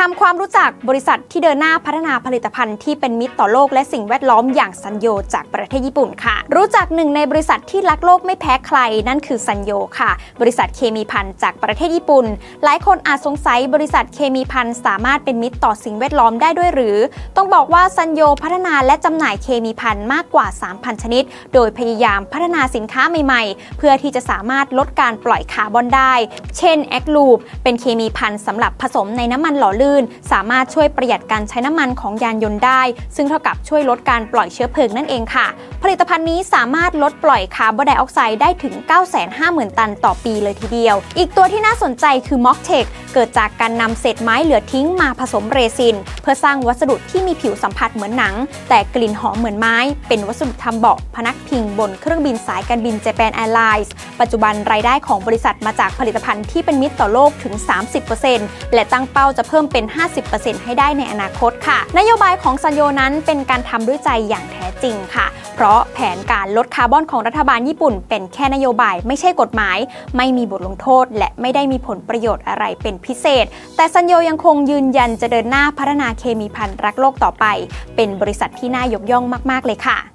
ทำความรู้จักบริษัทที่เดินหน้าพัฒนาผลิตภัณฑ์ที่เป็นมิตรต่อโลกและสิ่งแวดล้อมอย่างซันโยจากประเทศญี่ปุ่นค่ะ รู้จักหนึ่งในบริษัทที่รักโลกไม่แพ้ใครนั่นคือซันโยค่ะ บริษัทเคมีพันจากประเทศญี่ปุ่น หลายคนอาจสงสัยบริษัทเคมีพันสามารถเป็นมิตรต่อสิ่งแวดล้อมได้ด้วยหรือ ต้องบอกว่าซันโยพัฒนาและจำหน่ายเคมีพันมากกว่า 3,000 ชนิด โดยพยายามพัฒนาสินค้าใหม่ๆ เพื่อที่จะสามารถลดการปล่อยคาร์บอนได้ เช่นแอคลูปเป็นเคมีพันสำหรับผสมในน้ำมันหล่อลื่นสามารถช่วยประหยัดการใช้น้ำมันของยานยนต์ได้ ซึ่งเท่ากับช่วยลดการปล่อยเชื้อเพลิงนั่นเองค่ะ ผลิตภัณฑ์นี้สามารถลดปล่อยคาร์บอนไดออกไซด์ได้ถึง 950,000 ตันต่อปีเลยทีเดียว อีกตัวที่น่าสนใจคือ m o c t e c h เกิดจากการนำเศษไม้เหลือทิ้งมาผสมเรซิน เพื่อสร้างวัสดุที่มีผิวสัมผัสเหมือนหนัง แต่กลิ่นหอมเหมือนไม้ เป็นวัสดุทำเบาะพนักพิงบนเครื่องบินสายการบิน Japan Airlines ปัจจุบันรายได้ของบริษัทมาจากผลิตภัณฑ์ที่เป็นมิตรต่อโลกถึง 30%และตั้งเป้าจะเพิ่มเป็น 50%ให้ได้ในอนาคตค่ะ นโยบายของซันโยนั้นเป็นการทำด้วยใจอย่างแท้ จริงค่ะ เพราะแผนการลดคาร์บอนของรัฐบาลญี่ปุ่น เป็นแค่นโยบายไม่ใช่กฎหมาย ไม่มีบทลงโทษ และไม่ได้มีผลประโยชน์อะไรเป็นพิเศษ แต่ซันโยยังคงยืนยันจะเดินหน้าพัฒนาเคมีพันรักโลกต่อไป เป็นบริษัทที่น่ายกย่องมาก ๆ เลยค่ะ